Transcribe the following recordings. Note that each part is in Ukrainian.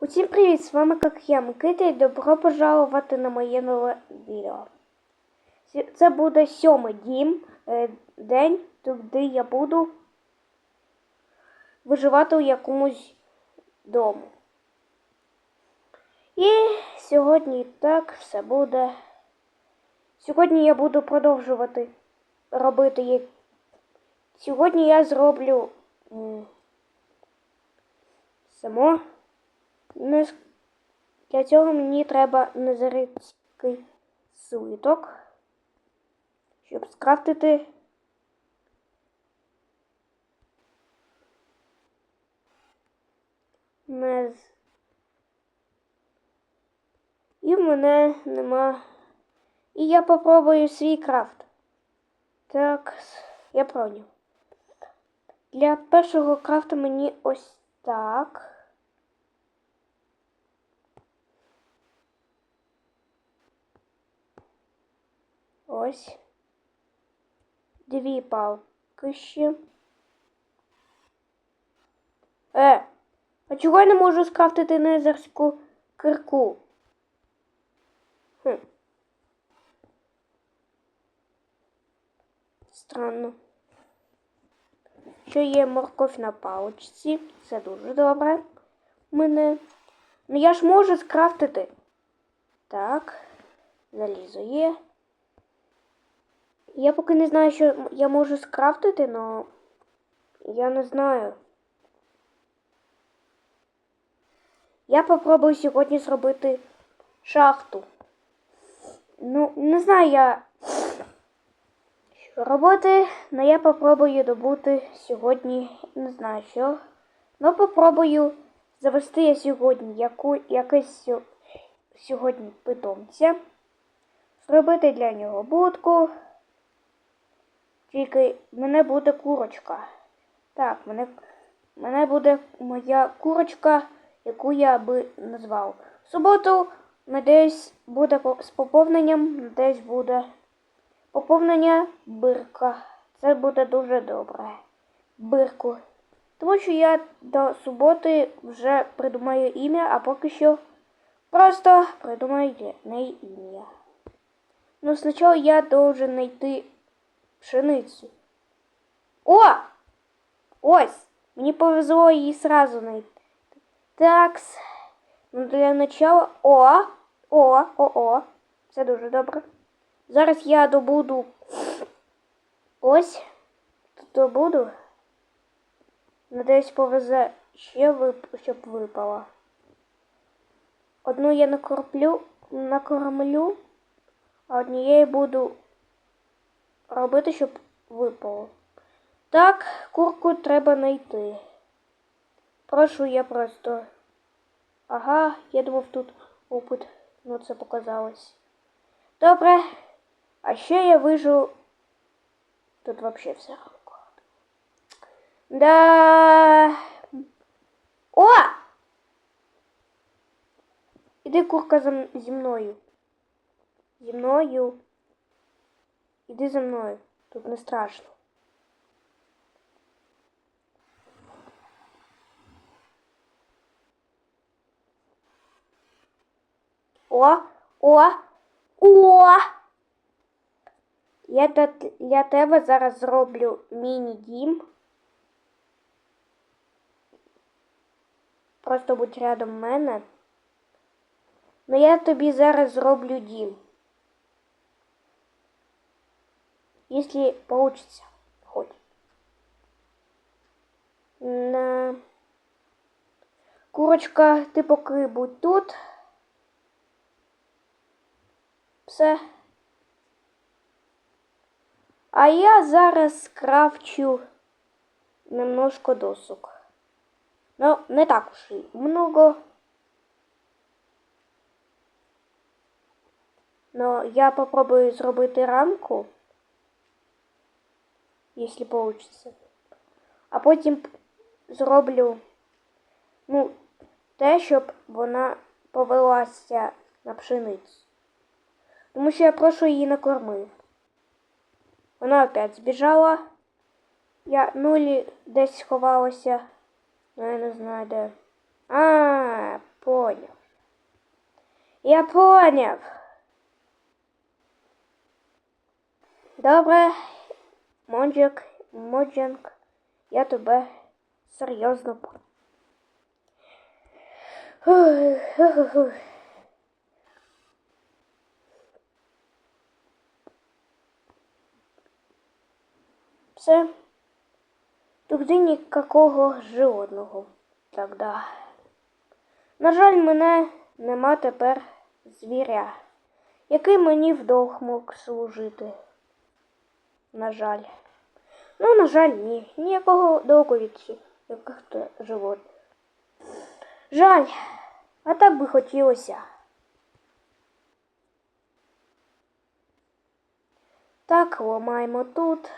Усім привіт! З вами як я, Микита, і добро пожалувати на моє нове відео. Це буде сьомий дім, е, день, де я буду виживати у якомусь дому. І сьогодні так все буде. Сьогодні я буду продовжувати робити. як- Сьогодні я зроблю само. Не Для цього мені треба незарицький свиток, щоб скрафтити нез. І в мене нема. І я попробую свій крафт. Так, я поняв. Для першого крафту мені ось так. Ось. Дві палки ще. Е, а чого я не можу скрафтити незерську кирку? Хм. Странно. Що є морковь на паличці. Це дуже добре. У мене. Ну я ж можу скрафтити. Так. Залізо є. Я поки не знаю, що я можу скрафтити, але я не знаю. Я попробую сьогодні зробити шахту. Ну, не знаю я що робити, але я попробую добути сьогодні, не знаю що. Ну, попробую завести я сьогодні яку, якесь сьогодні питомця. Зробити для нього будку. Тільки в мене буде курочка. Так, мене, мене буде моя курочка, яку я би назвав. В суботу, надіюсь, буде з поповненням, надіюсь, буде поповнення бирка. Це буде дуже добре. Бирку. Тому що я до суботи вже придумаю ім'я, а поки що просто придумаю неї ім'я. Ну, спочатку я должен знайти пшеницю. О! Ось! Мені повезло її сразу знайти. Такс. Ну, для начала. О! О! О! О! Це дуже добре. Зараз я добуду. Ось. Тут Добуду. Надеюсь, повезе ще вип... щоб випало. Одну я накорплю, накормлю, а однієї буду робити, щоб випало. Так, курку треба знайти. Прошу я просто. Ага, я думав тут опит. Ну це показалось. Добре. А ще я вижу. Тут вообще все. Да. О! Іди курка зі мною. Зі мною. Іди за мною. Тут не страшно. О, о, о! Я для, тебе зараз зроблю міні-дім. Просто будь рядом мене. Ну я тобі зараз зроблю дім. Если получится. Хоть. На... Курочка, ти поки будь тут. Все. А я зараз скрафчу немножко досок. Ну, не так уж і много. Но я попробую зробити рамку, якщо получится. А потім зроблю ну, те, щоб вона повелася на пшеницю. Тому що я прошу її накормив. Вона опять збіжала. Я ну, ілі десь сховалася. Ну, я не знаю де. А, поняв. Я поняв. Добре, Монджик, Моджанг, я тебе серйозно. Все. Туди ніякого животного. Тогда. На жаль, мене нема тепер звіря, який мені вдовг мог служити. На жаль. Ну, на жаль, ні. Ніякого довго від яких-то живот. Жаль, а так би хотілося. Так, ламаємо тут.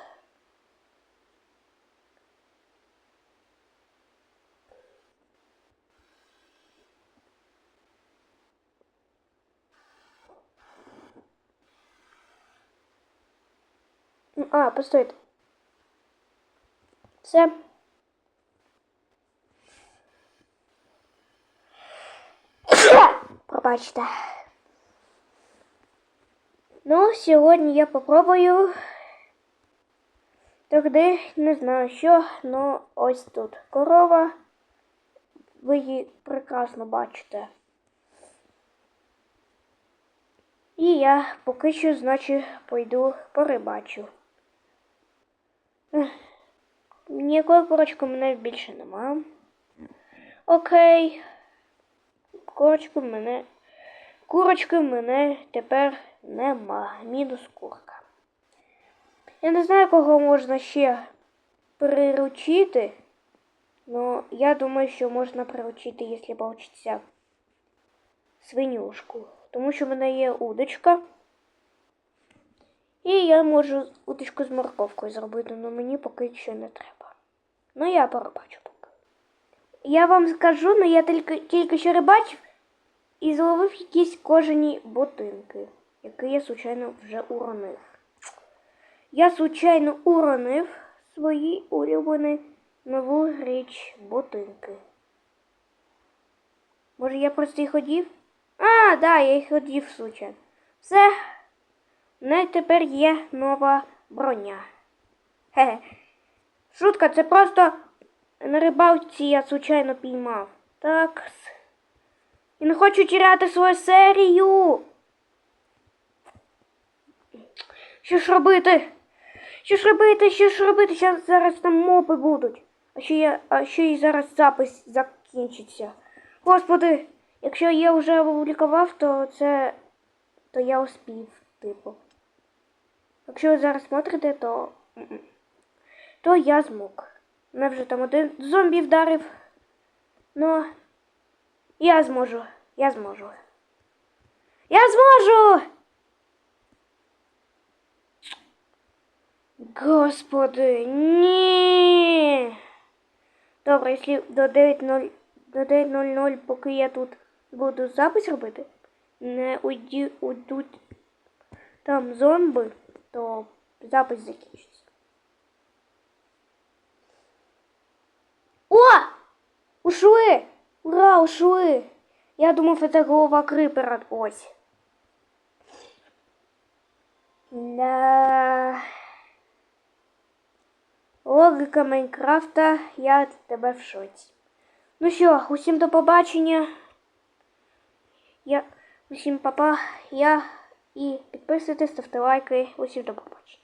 Ну, А, постойте. Все. Пробачте. Ну, сьогодні я попробую. Тоді не знаю що, ну ось тут корова. Ви її прекрасно бачите. І я поки що, значить, пойду порибачу. Ніякої курочки в мене більше нема. Окей. Курочки в мене. Курочки мене тепер нема. Мінус курка. Я не знаю, кого можна ще приручити. Но я думаю, що можна приручити, якщо получиться свинюшку. Тому що в мене є удочка. І я можу удочку з морковкою зробити, але мені поки що не треба. Ну, я порибачу поки. Я вам скажу, ну я тільки, тільки що рибачив і зловив якісь кожані ботинки, які я, случайно, вже уронив. Я, случайно, уронив свої улюблені нову річ ботинки. Може, я просто їх одів? А, да, я їх одів случайно. Все. У мене тепер є нова броня. Хе-хе. Шутка, це просто на рибалці я случайно піймав. Так. Я не хочу тіряти свою серію. Що ж робити? Що ж робити? Що ж робити? Щас зараз там моби будуть. А ще я, а ще й зараз запис закінчиться. Господи, якщо я вже опублікував, то це. то я успів, типу. Якщо ви зараз смотрите, то. то я змог. Мене вже там один зомбі вдарив. Ну, я зможу. Я зможу. Я зможу! Господи, ні. Добре, якщо до 9.0 до 9.00, поки я тут буду запис робити, не уйдуть там зомби, то запис закінчиться. О! Ушли! Ура, ушли! Я думав, це голова крипера. Ось. Да. Логіка Майнкрафта, я від тебе в шоці. Ну що, усім до побачення. Я усім папа, я і підписуйтесь, ставте лайки. Усім до побачення.